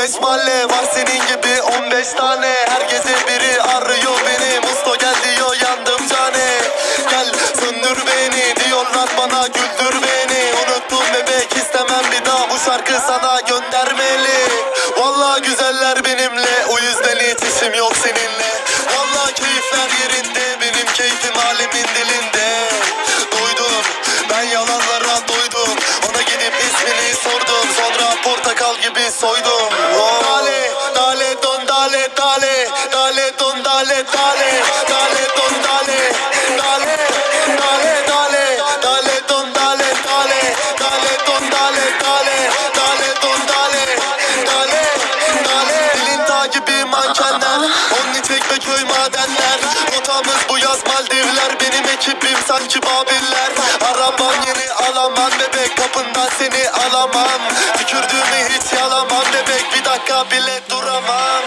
15 mahalle var senin gibi 15 tane. Her Dilin takibi mankenler. Onun köy madenler. Rotamız bu yaz Maldivler. Benim ekibim sanki Babiller. Arabam yeni alamam bebek. Kapından seni alamam. Tükürdüğümü hiç yalamam bebek. Bir dakika bile duramam.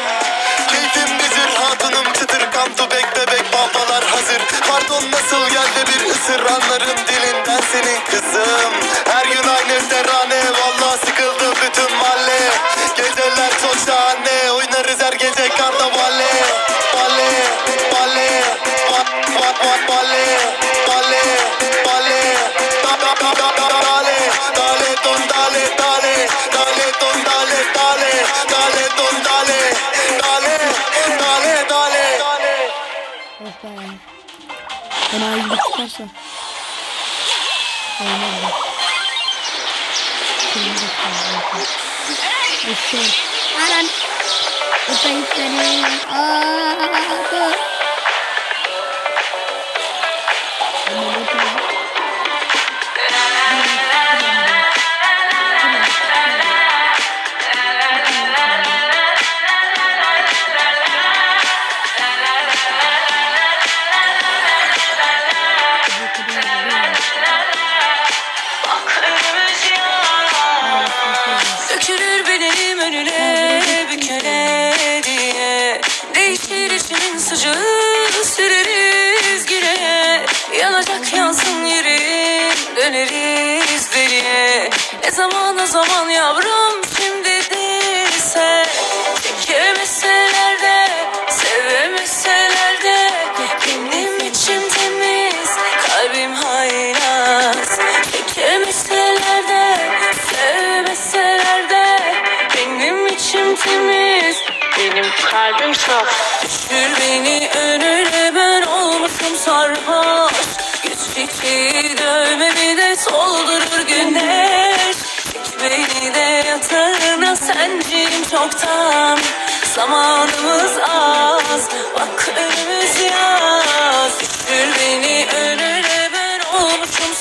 Keyfim bizir hatunum çıtır Come to bebek babalar hazır. Pardon nasıl geldi bir ısır? Anlarım dilinden senin kızım. Her gün aynı terane Valla sıkıldı bütün mahalle Of be. Fena gibi çıkarsa. Olmaz. Şimdi de kaldı. Eşeğim. Anan. Öpeyim seni. Aaa. dur. Zaman yavrum? Şimdi değilse Çekemeseler de sevemeseler de. Benim içim temiz kalbim haylaz. Çekemeseler de sevmeseler de. Benim içim temiz benim kalbim saf Düşür beni önüne ben olmuşum sarhoş. Güç çiçeği dövmemi çoktan. Zamanımız az. Bak önümüz yaz. Düşür beni önüne ben olmuşum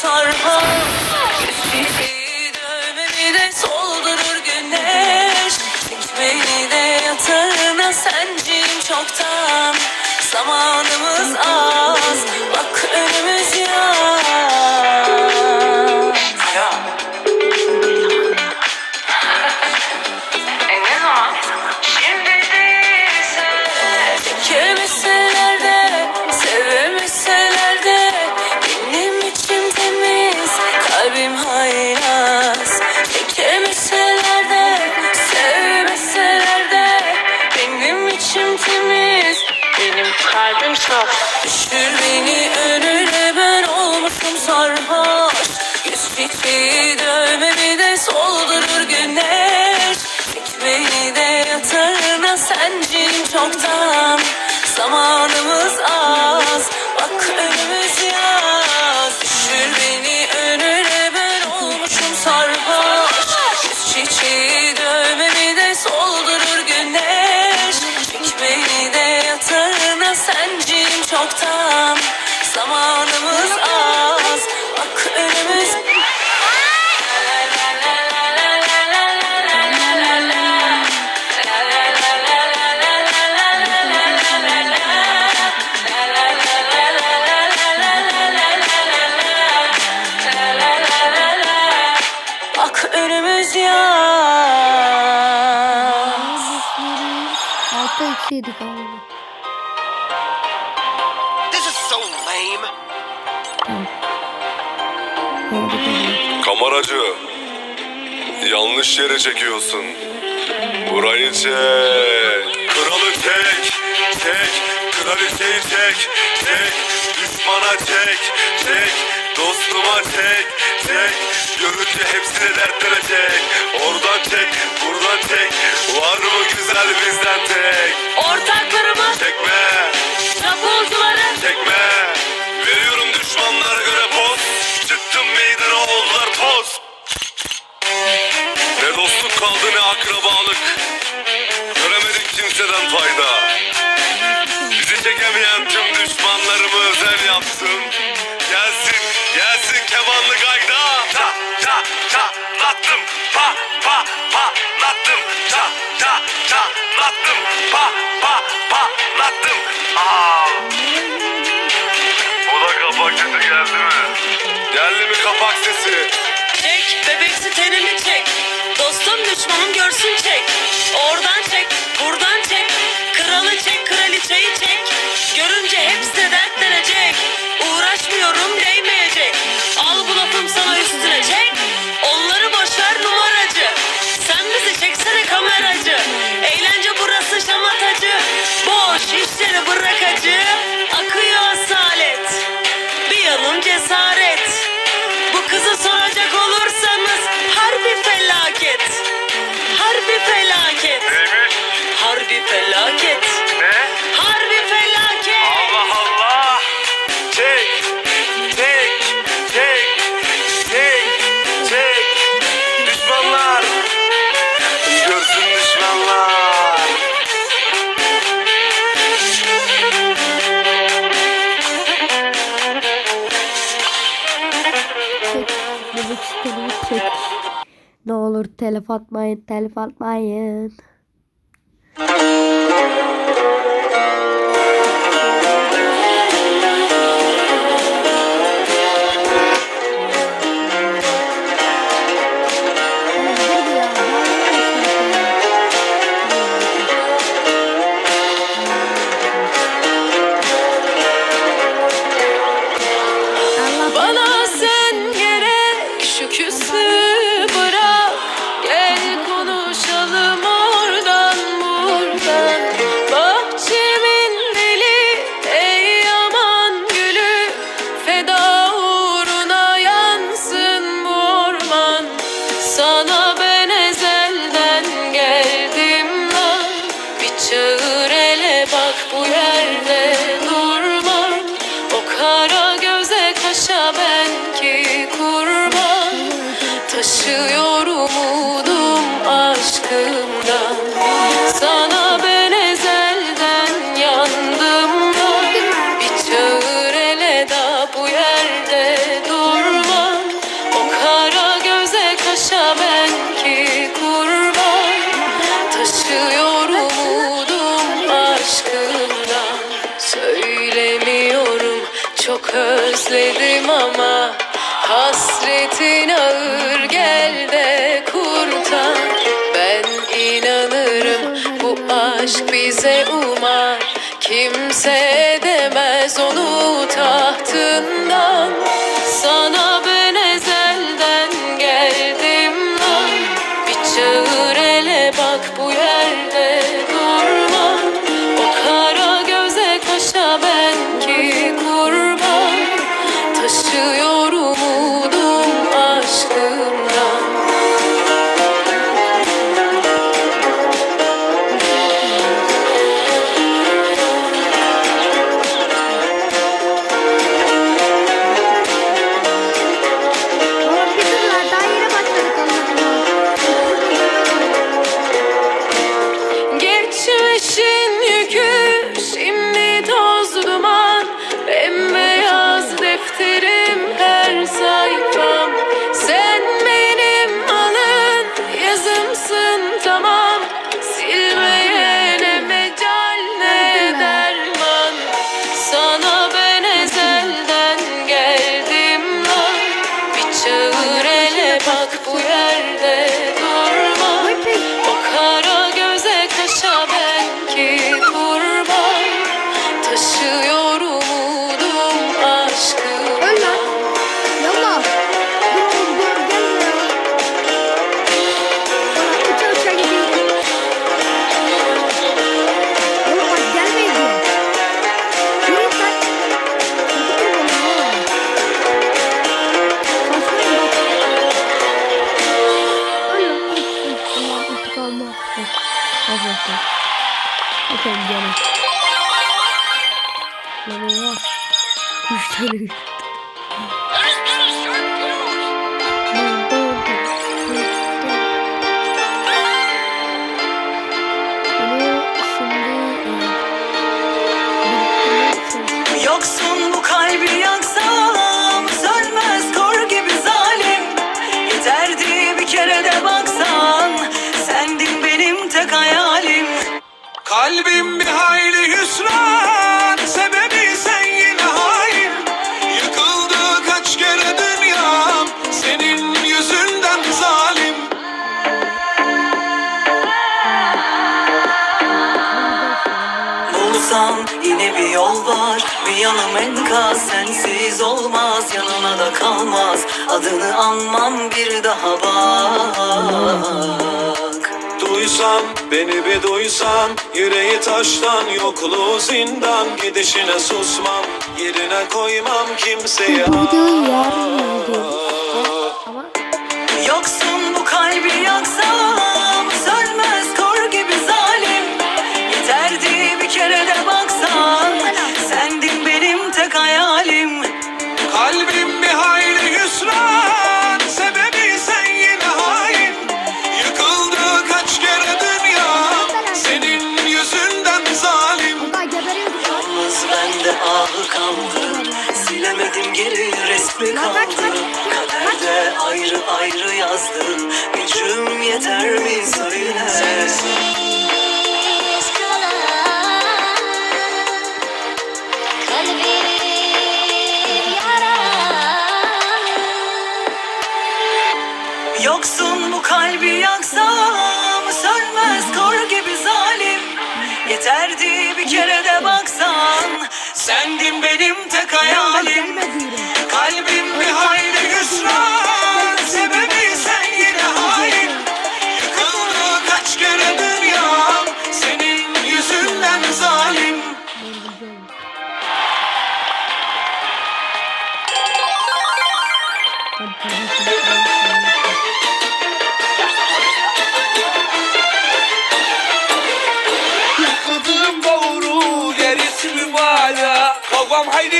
Güç çiçeği dövmemi de soldurur güneş. Çek beni de yatağına sencim çoktan. Zamanımız sencim çoktan yanlış yere çekiyorsun. Burayı çek. Kralı tek, tek, kraliçeyi tek, tek, düşmana tek, tek, dostuma tek, tek, görünce hepsini dertlere tek. Oradan tek, buradan tek, var mı güzel bizden tek. Ortak felaket. Ne? Harbi felaket. Allah Allah. Çek, çek, çek, çek, çek. Düşmanlar. Görsün düşmanlar. Çek, çek. Ne olur telef atmayın, telef atmayın. Música Çağır ele bak bu yerde. dakika sensiz olmaz yanına da kalmaz adını anmam bir daha bak Duysan beni bir duysan yüreği taştan yokluğu zindan gidişine susmam yerine koymam kimseyi. Budur ya.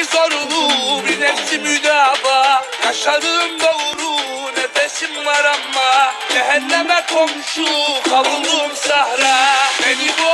Eli zorlu bir nefsi müdava Yaşadığım doğru nefesim var ama. Cehenneme komşu kavruldum sahra. Beni bu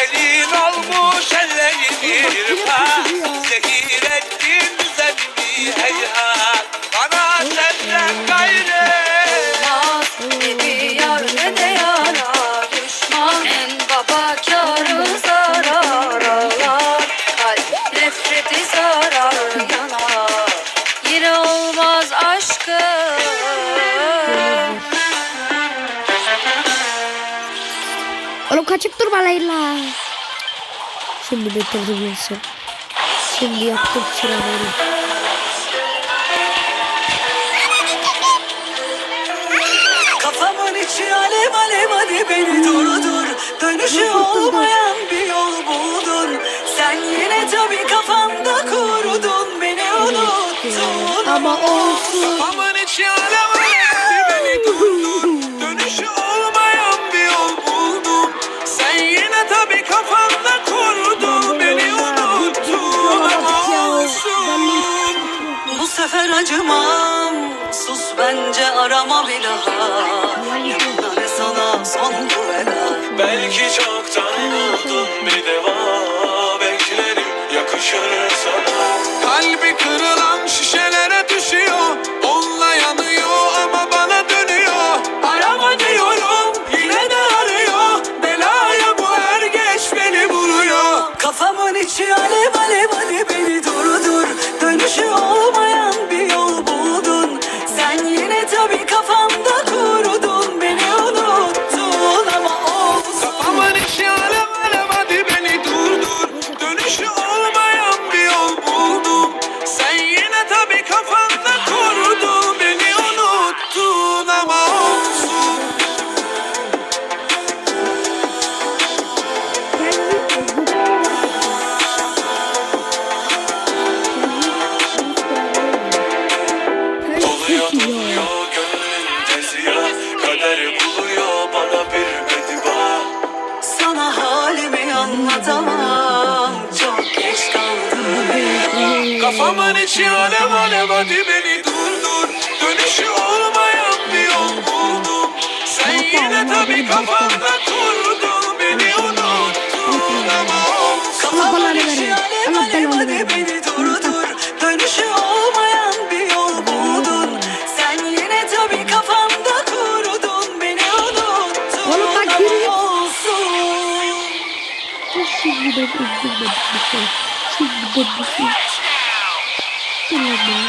Elin olmuş elleri bir Toparlayınlar. Şimdi bekledim insan. Şimdi yaptım çıraları. Kafamın içi alev alev hadi beni durdur. Dönüşü olmayan bir yol buldun. Sen yine tabii kafamda kurudun. Beni unuttun. Ama olsun. Kafamı arama bir Yıllar sana son bu veda Belki çoktan buldun bir deva Beklerim yakışır sana. Kalbi kırılan tabi kafamda kurdun beni unuttun Oğlum. Şimdi ben bir şey. Şimdi ben bir şey. Selam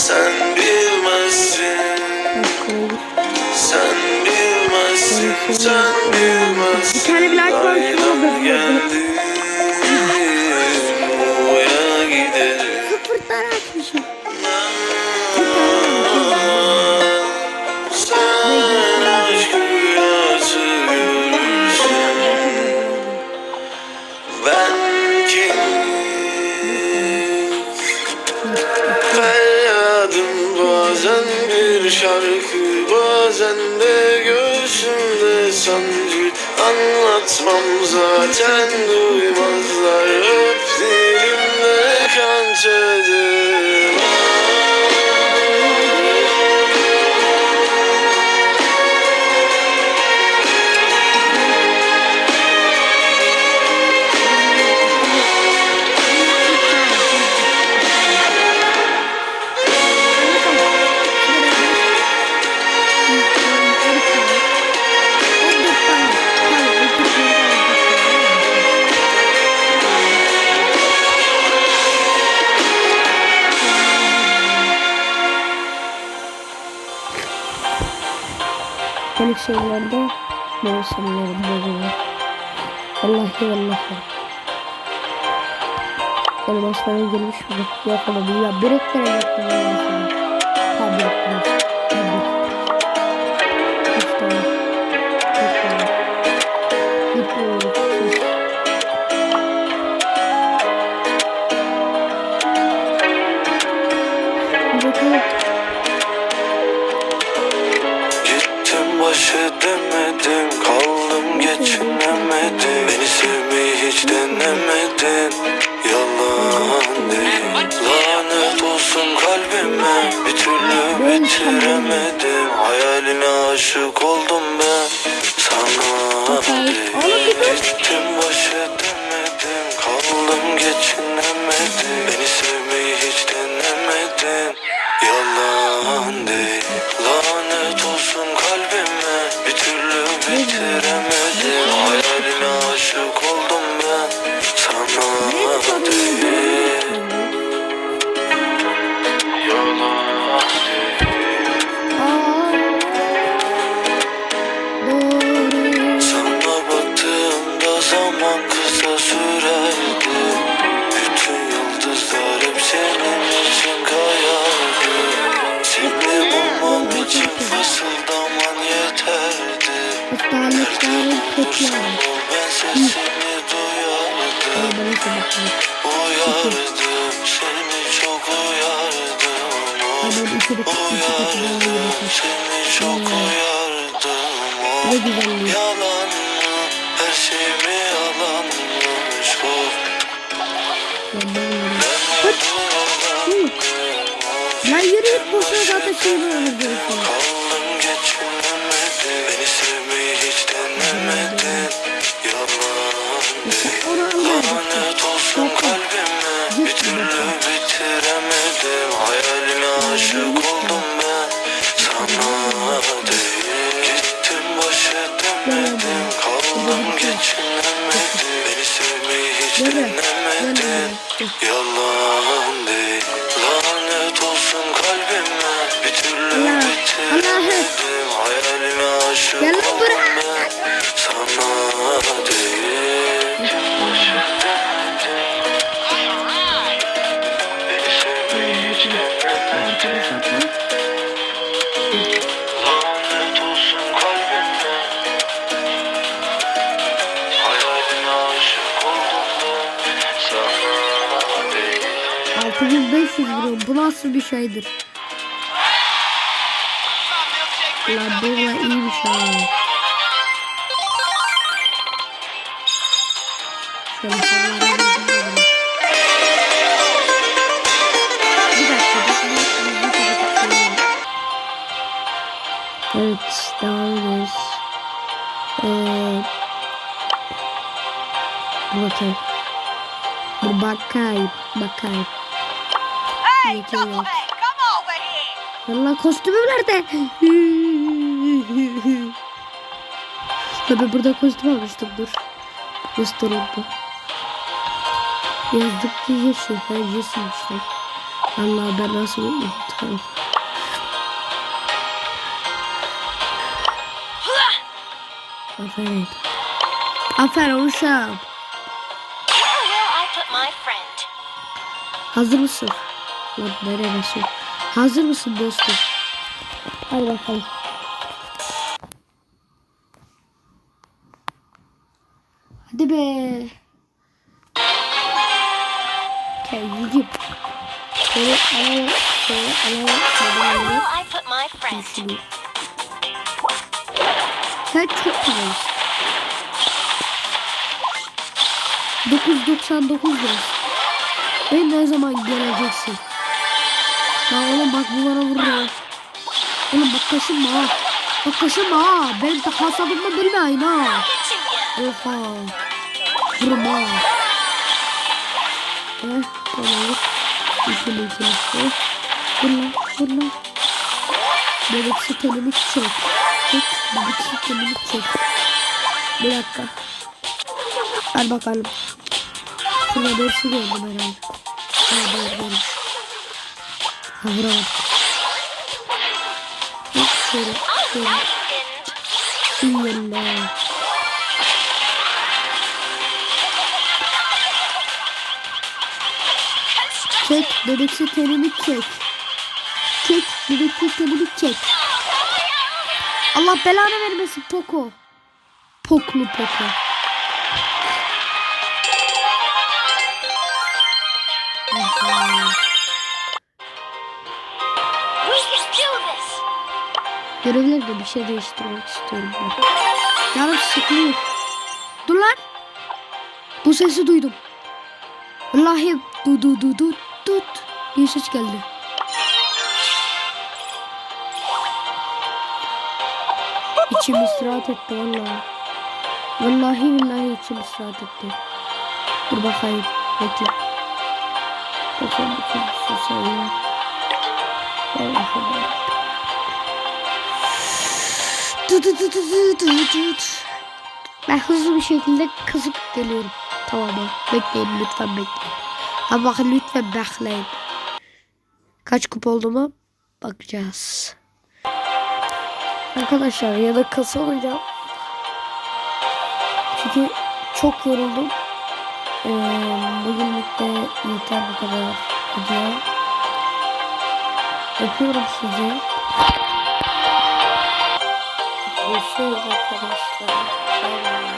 Sen bilmezsin. Sen bilmezsin. Sen bilmezsin. Bir tane bir like var şurada geldim Buraya giderim. Sıfırdan açmışım. Zaten Benim hastaneye girmiş ama bu ya börek de yaptım ben mesela. Tabii yaptım. Tabii. Üç tane. Bir. Bir. Baş edemedim Kaldım geçinemedim. Beni sevmeyi hiç denemedin. Yalan değil. Lanet olsun kalbime. Bir türlü bitiremedim. Hayaline aşık oldum ben. Sana değil Gittim zaman kısa sürerdi Bütün yıldızlar hep senin için kayardı Seni bulmam için fısıldaman yeterdi Olursan yani. ol ben sesini duyardım. Uyardım seni çok uyardım Uyardım seni çok uyardım. Yalan boşuna zaten şeyimi öldürüyorsun. Kaldım kapatıp geliyorum. Evet devam ediyoruz. Ee, bakayım. Dur bakayım. Bakayım. Hey, Valla kostümüm nerede? Tabi burada kostüm almıştım dur. Restoranda. Yazdık ki Jesse. Ha Jesse'ymiş lan. Allah ben nasıl unuttum. Aferin. Aferin uşağım. Hazır mısın? Lan nereye basıyor? Hazır mısın dostum? Hadi bakalım. Hadi be. Şöyle alalım. Şöyle my friend? Şunu. Sen çok güzelsin. 999 lira. Ben ne zaman geleceksin? Lan oğlum bak bu bana vuruyor. Oğlum bak kaşınma ha. Bak kaşınma ha. Ben de hasabımı bilmeyin ha. Oha. Vurma. Eh, tamam. Eh. Vur lan, vur lan. Bebek sütünümü çek. Çek, bebek sütünümü çek. Bir dakika. Al bakalım. Şurada birisi gördüm herhalde. Ha, doğru görmüş. Ha, vuramadım. Şöyle, şöyle. İyi Çek, bebeksi tenini çek. Çek, bebeksi tenini çek. Allah belanı vermesin Poco. Poklu Poco. Görevlerde bir şey değiştirmek istiyorum. Canım sıkılıyor. Dur lan. Bu sesi duydum. Vallahi du du du du tut diye ses geldi. İçim istirahat etti vallahi. Vallahi billahi içim istirahat etti. Dur bakayım. Bekle. Tut tut tut tut tut. Ben hızlı bir şekilde kızıp geliyorum. Tamam mı? Bekleyin lütfen bekleyin. Ama bakın lütfen bekleyin. Kaç kup olduğuma bakacağız. Arkadaşlar ya da kasa oynayacağım. Çünkü çok yoruldum. Ee, bugünlük de yeter bu kadar video. Öpüyorum sizi. Görüşürüz arkadaşlar. Bay bay.